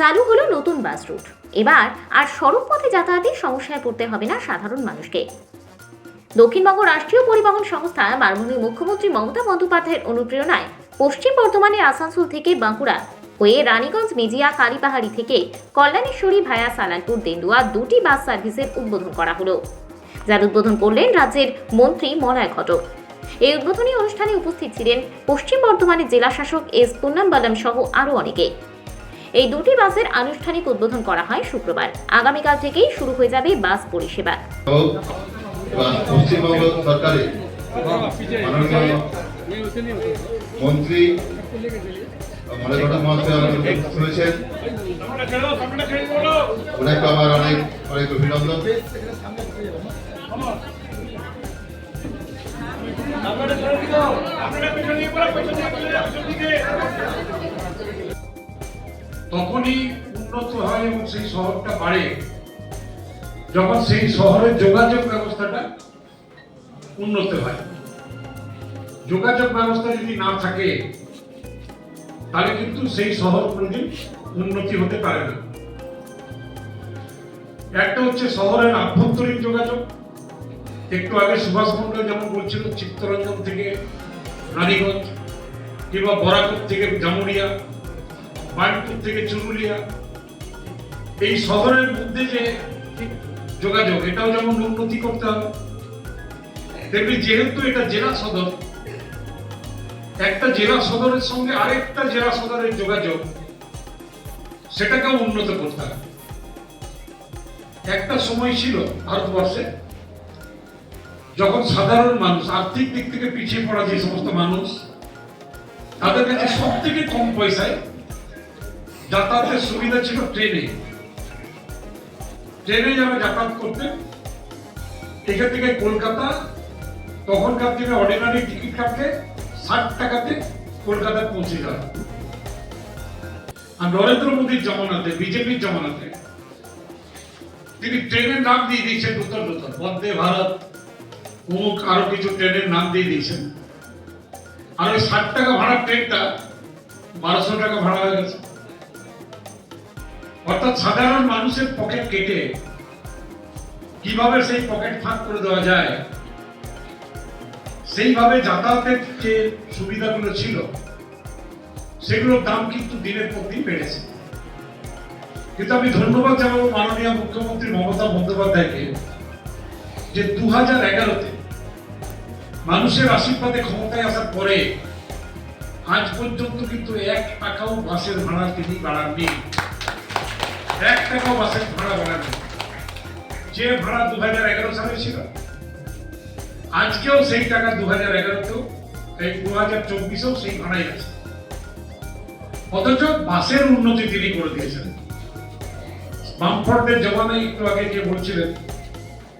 চালু হলো নতুন বাস রুট। এবার আর সড়ক পথে যাতায়াতের সমস্যায় পড়তে হবে না সাধারণ মানুষকে। দক্ষিণবঙ্গ রাষ্ট্রীয় পরিবহন সংস্থা মাননীয় মুখ্যমন্ত্রী মমতা বন্দ্যোপাধ্যায়ের অনুপ্রেরণায় পশ্চিম বর্ধমানের আসানসোল থেকে বাঁকুড়া হয়ে রানীগঞ্জ, মেজিয়া, কালীপাহাড়ি থেকে কল্যাণেশ্বরী ভায়া সালালপুর দেন্দুয়া দুটি বাস সার্ভিসের উদ্বোধন করা হলো। যার উদ্বোধন করলেন রাজ্যের মন্ত্রী মলয় ঘটক। এই উদ্বোধনী অনুষ্ঠানে উপস্থিত ছিলেন পশ্চিম বর্ধমানের জেলা শাসক এস পুন্নাম্বালাম সহ আরও অনেকে। এই দুটি বাসের আনুষ্ঠানিক উদ্বোধন করা হয় শুক্রবার। আগামীকাল থেকেই শুরু হয়ে যাবে বাস পরিষেবা। পশ্চিমবঙ্গ সরকারের মন্ত্রী উপস্থিত ওনাকে আমার অনেক অনেক অভিনন্দন। তখনই উন্নত হয় এবং সেই শহরটা বাড়ে। যখন সেই শহরের যোগাযোগ ব্যবস্থাটা উন্নত হয়। যোগাযোগ ব্যবস্থা যদি না থাকে, তাহলে কিন্তু সেই শহর কোনোদিন উন্নতি হতে পারে না। একটা হচ্ছে শহরের আভ্যন্তরীণ যোগাযোগ। একটু আগে সুভাষ মন্ডল যেমন বলছিল, চিত্তরঞ্জন থেকে রানীগঞ্জ কিংবা বরাকর থেকে জামুরিয়া বার্নপুর থেকে চুরুলিয়া। এই শহরের মধ্যে যে যোগাযোগ, এটাও যেমন উন্নতি করতে হবে দেখবি যেহেতু এটা জেলা সদর, একটা জেলা সদরের সঙ্গে আরেকটা জেলা সদরের যোগাযোগ, সেটাকেও উন্নত করতে হবে। একটা সময় ছিল ভারতবর্ষে, যখন সাধারণ মানুষ, আর্থিক দিক থেকে পিছিয়ে পড়া যে সমস্ত মানুষ, তাদের কাছে সব থেকে কম পয়সায় যাতায়াতের সুবিধা ছিল ট্রেনে। ট্রেনে যারা যাতায়াত করতেন এখান থেকে কলকাতা, তখনকার দিনে অর্ডিনারি টিকিট কাটলে ষাট টাকাতে কলকাতায় পৌঁছে যাওয়া আর নরেন্দ্র মোদীর জমানাতে, বিজেপির জমানাতে, তিনি ট্রেনের নাম দিয়ে দিয়েছেন নতুন নতুন বন্দে ভারত, অমুক আরও কিছু ট্রেনের নাম দিয়ে দিয়েছেন। আর ওই ষাট টাকা ভাড়ার ট্রেনটা বারোশো টাকা ভাড়া হয়ে গেছে। অর্থাৎ সাধারণ মানুষের পকেট কেটে কীভাবে সেই পকেট ফাঁক করে দেওয়া যায়, সেইভাবে যাতায়াতের যে সুবিধাগুলো ছিল, সেগুলোর দাম কিন্তু দিনের পর দিন বেড়েছে। কিন্তু আমি ধন্যবাদ জানাব মাননীয় মুখ্যমন্ত্রী মমতা বন্দ্যোপাধ্যায়কে যে দু হাজার এগারোতে মানুষের আশীর্বাদে ক্ষমতায় আসার পরে আজ পর্যন্ত কিন্তু এক টাকাও বাসের ভাড়া তিনি বাড়াননি। এক টাকাও বাসের ভাড়া বাড়াননি যে ভাড়া দু হাজার এগারো সালে ছিল, আজকেও সেই টাকা দু হাজার এগারোতেও, এই দু হাজার চব্বিশেও সেই ভাড়াই আছে। অথচ বাসের উন্নতি তিনি করে দিয়েছেন। বামফ্রন্টের জমানায় একটু আগে যে বলছিলেন,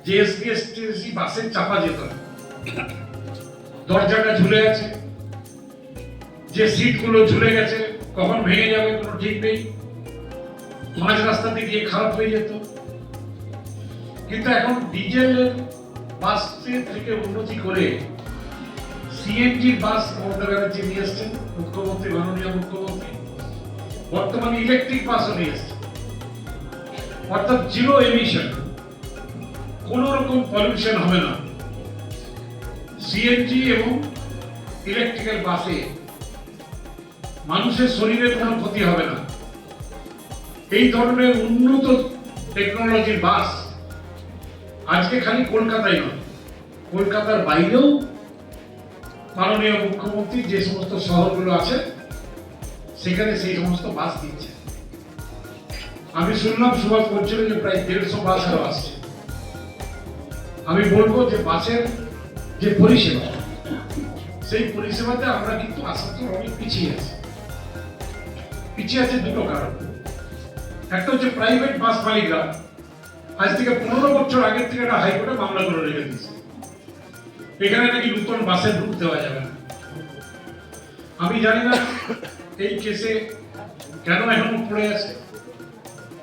যে এসবিএসটিসি বাসের চাপা যেত না। দরজাটা ঝুলে আছে যে সিটগুলো ঝুলে গেছে, কখন ভেঙে যাবে কোনো ঠিক নেই। মাঝ রাস্তাতে গিয়ে খারাপ হয়ে যেত। কিন্তু এখন ডিজেলের বাস থেকে উন্নতি করে সিএনজি বাস মমতা ব্যানার্জি নিয়ে এসছেন, মুখ্যমন্ত্রী, মাননীয় মুখ্যমন্ত্রী। বর্তমানে ইলেকট্রিক বাসও নিয়ে এসছেন। অর্থাৎ জিরো এমিশন কোন রকম পলিউশন হবে না। সিএনজি এবং ইলেকট্রিক্যাল বাসে মানুষের শরীরের কোনো ক্ষতি হবে না। এই ধরনের উন্নত টেকনোলজির বাস আজকে খালি কলকাতায় নয়, কলকাতার বাইরেও মাননীয় মুখ্যমন্ত্রী যে সমস্ত শহরগুলো আছে, সেখানে সেই সমস্ত বাস দিচ্ছে। আমি শুনলাম সুভাষ বলছিল যে প্রায় দেড়শো বাস আরও আসছে। আমি বলব যে বাসের যে পরিষেবা, সেই পরিষেবাতে আমরা কিন্তু আসানসোল অনেক পিছিয়ে আছি। পিছিয়ে আছে দুটো কারণ। একটা হচ্ছে প্রাইভেট বাস মালিকরা। আজ থেকে পনেরো বছর আগের থেকে একটা হাইকোর্টে মামলা করে রেখে দিয়েছে। এখানে নাকি নতুন বাসের রুট দেওয়া যাবে না। আমি জানি না এই কেসে কেন এখনও পড়ে আছে।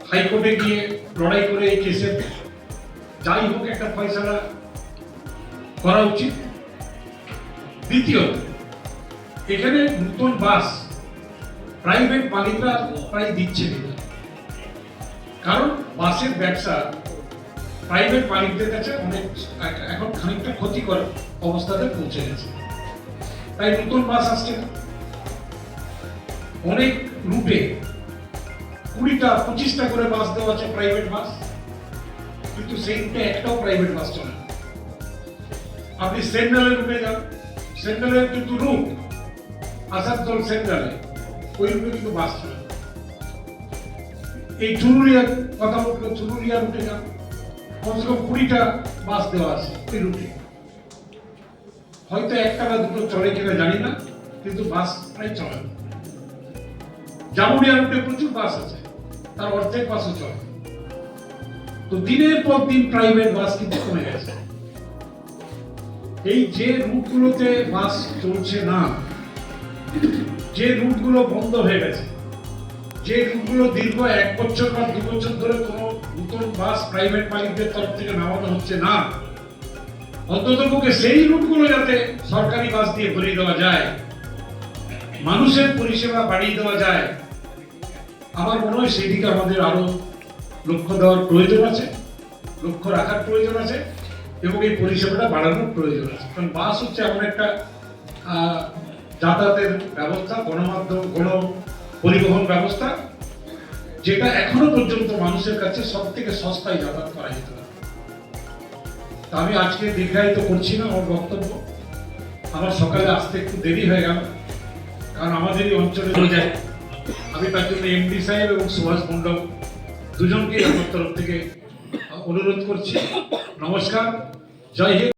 হাইকোর্টে গিয়ে লড়াই করে এই কেসে যাই হোক একটা ফয়সালা করা উচিত। দ্বিতীয়ত এখানে নতুন বাস প্রাইভেট মালিকরা প্রায় দিচ্ছে। না কারণ বাসের ব্যবসা প্রাইভেট মালিকদের কাছে অনেক, এখন খানিকটা ক্ষতিকর অবস্থাতে পৌঁছে গেছে। তাই নতুন বাস আসছে অনেক রুটে কুড়িটা, পঁচিশটা করে বাস দেওয়া আছে প্রাইভেট বাস, কিন্তু সেই রুটে একটাও প্রাইভেট বাস চলে আপনি সেন্ট্রালের রুটে যান। সেন্ট্রালের কিন্তু রুট আসানসোল সেন্ট্রালে ওই রুটে কিন্তু বাস চলে। এই চুরুলিয়ার কথা বলল চুরুলিয়া রুটে যান কমসে কম কুড়িটা বাস দেওয়া আছে ওই রুটে। হয়তো একটা বা দুটো চলে কিনা জানি না, কিন্তু বাস প্রায় চলে। জামুরিয়া রুটে প্রচুর বাস আছে, তার অর্ধেক বাসও চলে। তো দিনের পর দিন প্রাইভেট বাস কিন্তু কমে গেছে। এই যে রুটগুলোতে বাস চলছে না, যে রুটগুলো বন্ধ হয়ে গেছে যে রুটগুলো দীর্ঘ এক বছর বা দু বছর ধরে কোনো নতুন বাস প্রাইভেট মালিকদের তরফ থেকে নামানো হচ্ছে না অন্তত পক্ষে সেই রুটগুলো যাতে সরকারি বাস দিয়ে ভরিয়ে দেওয়া যায়, মানুষের পরিষেবা বাড়িয়ে দেওয়া যায়, আমার মনে হয় সেদিকে আমাদের আরও লক্ষ্য দেওয়ার প্রয়োজন আছে, লক্ষ্য রাখার প্রয়োজন আছে এবং এই পরিষেবাটা বাড়ানোর প্রয়োজন আছে। কারণ বাস হচ্ছে এমন একটা যাতায়াতের ব্যবস্থা, গণমাধ্যম, গণ পরিবহন ব্যবস্থা যেটা এখনও পর্যন্ত মানুষের কাছে সব থেকে সস্তায় যাতায়াত করা যেতে পারে। তা আমি আজকে দীর্ঘায়িত করছি না আমার বক্তব্য। আমার সকালে আসতে একটু দেরি হয়ে গেল কারণ আমাদের এই অঞ্চলে চলে যায় আমি তার জন্য এমডি সাহেব এবং সুভাষ মন্ডল দুজনকে আমার তরফ থেকে অনুরোধ করছি। নমস্কার জয় হিন্দ।